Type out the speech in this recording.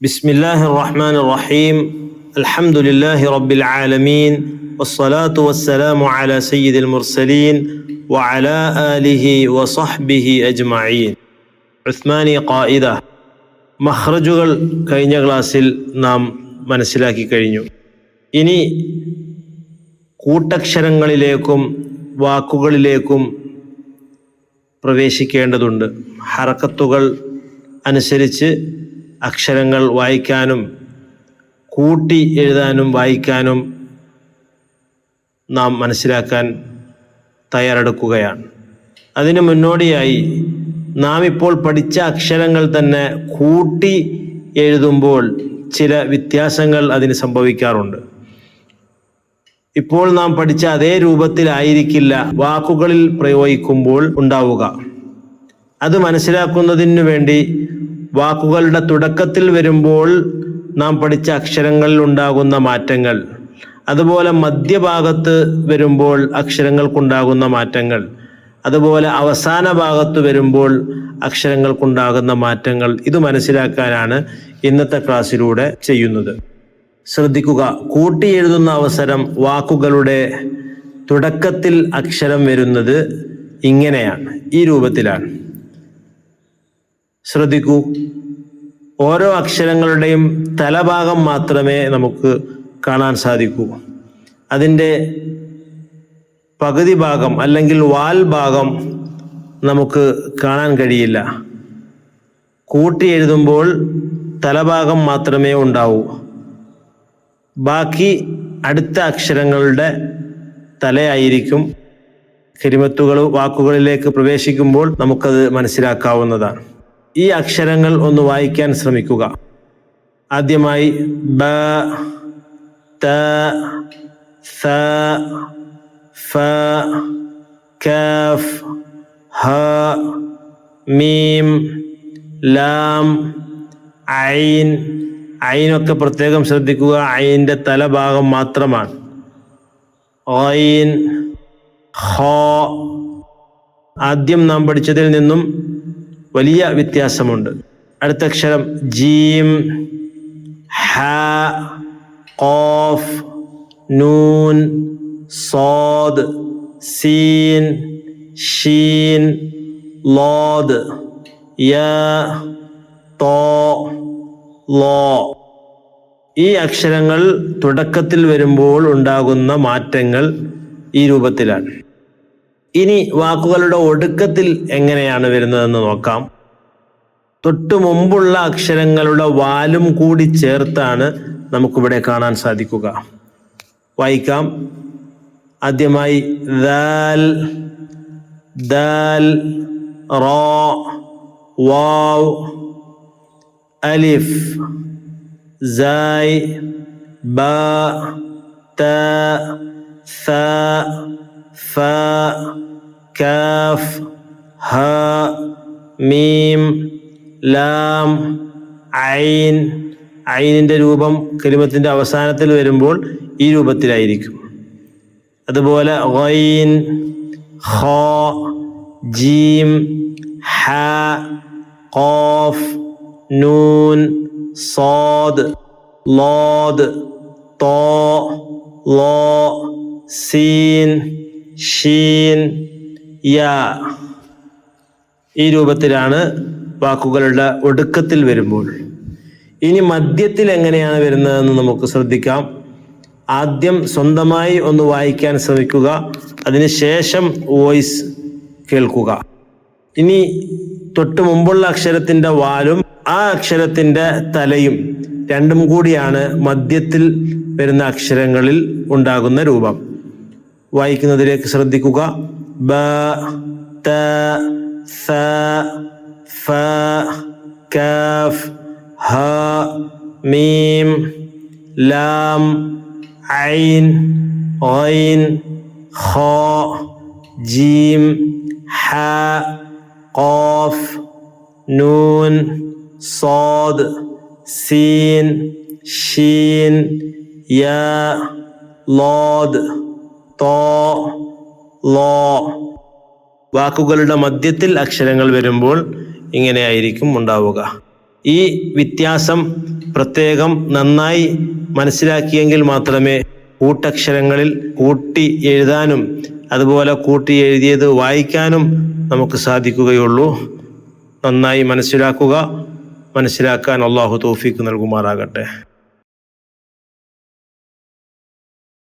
بسم الله الرحمن الرحيم الحمد لله رب العالمين والصلاة والسلام على سيد المرسلين وعلى آله وصحبه أجمعين ഉസ്മാനി ഖായിദ മഹ്റജുകൾ കഴിഞ്ഞ ക്ലാസ്സിൽ നാം മനസ്സിലാക്കി കഴിഞ്ഞു ഇനി കൂട്ടക്ഷരങ്ങളിലേക്കും വാക്കുകളിലേക്കും പ്രവേശിക്കേണ്ടതുണ്ട് ഹറക്കത്തുകൾ അനുസരിച്ച് അക്ഷരങ്ങൾ വായിക്കാനും കൂട്ടി എഴുതാനും വായിക്കാനും നാം മനസ്സിലാക്കാൻ തയ്യാറെടുക്കുകയാണ്. അതിന് മുന്നോടിയായി നാം ഇപ്പോൾ പഠിച്ച അക്ഷരങ്ങൾ തന്നെ കൂട്ടി എഴുതുമ്പോൾ ചില വ്യത്യാസങ്ങൾ അതിന് സംഭവിക്കാറുണ്ട്. ഇപ്പോൾ നാം പഠിച്ച അതേ രൂപത്തിലായിരിക്കില്ല വാക്കുകളിൽ പ്രയോഗിക്കുമ്പോൾ ഉണ്ടാവുക. അത് മനസ്സിലാക്കുന്നതിനു വേണ്ടി വാക്കുകളുടെ തുടക്കത്തിൽ വരുമ്പോൾ നാം പഠിച്ച അക്ഷരങ്ങളിൽ ഉണ്ടാകുന്ന മാറ്റങ്ങൾ അതുപോലെ മധ്യഭാഗത്ത് വരുമ്പോൾ അക്ഷരങ്ങൾക്കുണ്ടാകുന്ന മാറ്റങ്ങൾ അതുപോലെ അവസാന ഭാഗത്ത് വരുമ്പോൾ അക്ഷരങ്ങൾക്കുണ്ടാകുന്ന മാറ്റങ്ങൾ. ഇത് മനസ്സിലാക്കാനാണ് ഇന്നത്തെ ക്ലാസ്സിലൂടെ ചെയ്യുന്നത്. ശ്രദ്ധിക്കുക കൂട്ടി എഴുതുന്ന അവസരം വാക്കുകളുടെ തുടക്കത്തിൽ അക്ഷരം വരുന്നത് ഇങ്ങനെയാണ് ഈ രൂപത്തിലാണ്. ശ്രദ്ധിക്കൂ. ഓരോ അക്ഷരങ്ങളുടെയും തലഭാഗം മാത്രമേ നമുക്ക് കാണാൻ സാധിക്കൂ. അതിന്റെ പകുതി ഭാഗം അല്ലെങ്കിൽ വാൽ ഭാഗം നമുക്ക് കാണാൻ കഴിയില്ല. കൂട്ടി എഴുതുമ്പോൾ തലഭാഗം മാത്രമേ ഉണ്ടാവൂ. ബാക്കി അടുത്ത അക്ഷരങ്ങളുടെ തലയായിരിക്കും. കരിമത്തുകൾ വാക്കുകളിലേക്ക് പ്രവേശിക്കുമ്പോൾ നമുക്കത് മനസ്സിലാക്കാവുന്നതാണ്. ഈ അക്ഷരങ്ങൾ ഒന്ന് വായിക്കാൻ ശ്രമിക്കുക. ആദ്യമായി ബ ത സ ഫ കഫ് ഹ മീം ലാം ഐൻ. ഐനൊക്കെ പ്രത്യേകം ശ്രദ്ധിക്കുക. ഐന്റെ തലഭാഗം മാത്രമാണ്. ഐൻ ഹോ ആദ്യം നാം പഠിച്ചതിൽ നിന്നും വലിയ വ്യത്യാസമുണ്ട്. അടുത്ത അക്ഷരം ജീം ഹ ഓഫ് നൂൻ സോദ് സീൻ ഷീൻ ലോദ് യ തോ ലോ. ഈ അക്ഷരങ്ങൾ തുടക്കത്തിൽ വരുമ്പോൾ ഉണ്ടാകുന്ന മാറ്റങ്ങൾ ഈ രൂപത്തിലാണ്. ഇനി വാക്കുകളുടെ ഒടുക്കത്തിൽ എങ്ങനെയാണ് വരുന്നതെന്ന് നോക്കാം. തൊട്ടു മുമ്പുള്ള അക്ഷരങ്ങളുടെ വാലും കൂടി ചേർത്താണ് നമുക്കിവിടെ കാണാൻ സാധിക്കുക. വായിക്കാം. ആദ്യമായി ദാൽ ദാൽ റോ വാവ് അലിഫ് സായ് ബ ത ف كاف ها മീം ലാം ഐൻ ഐനിൻ്റെ രൂപം കലിമത്തിൻ്റെ അവസാനത്തിൽ വരുമ്പോൾ ഈ രൂപത്തിലായിരിക്കും അതുപോലെ ഗൈൻ ഹോ ജീം ഹ ഖോഫ് നൂൻ സോദ് ലോദ് തോ ലോ സീൻ ഷീൻ യ ഈ രൂപത്തിലാണ് വാക്കുകളുടെ ഒടുക്കത്തിൽ വരുമ്പോൾ. ഇനി മധ്യത്തിൽ എങ്ങനെയാണ് വരുന്നതെന്ന് നമുക്ക് ശ്രദ്ധിക്കാം. ആദ്യം സ്വന്തമായി ഒന്ന് വായിക്കാൻ ശ്രമിക്കുക. അതിനുശേഷം വോയിസ് കേൾക്കുക. ഇനി തൊട്ട് മുമ്പുള്ള അക്ഷരത്തിന്റെ വാലും ആ അക്ഷരത്തിന്റെ തലയും രണ്ടും കൂടിയാണ് മധ്യത്തിൽ വരുന്ന അക്ഷരങ്ങളിൽ ഉണ്ടാകുന്ന രൂപം. വായിക്കുന്നതിലേക്ക് ശ്രദ്ധിക്കുക ബ ത സ ഫ കഫ് ഹ മീം ലാം ഐൻ ഐൻ ഖോ ജീം ഹ ഖോഫ് നൂൻ صاد സീൻ ഷീൻ യ ലോദ് തോ ലോ. വാക്കുകളുടെ മധ്യത്തിൽ അക്ഷരങ്ങൾ വരുമ്പോൾ ഇങ്ങനെയായിരിക്കും ഉണ്ടാവുക. ഈ വ്യത്യാസം പ്രത്യേകം നന്നായി മനസ്സിലാക്കിയെങ്കിൽ മാത്രമേ കൂട്ടക്ഷരങ്ങളിൽ കൂട്ടി എഴുതാനും അതുപോലെ കൂട്ടി എഴുതിയത് വായിക്കാനും നമുക്ക് സാധിക്കുകയുള്ളൂ. നന്നായി മനസ്സിലാക്കുക മനസ്സിലാക്കാൻ അള്ളാഹു തോഫിക്ക് നൽകുമാറാകട്ടെ.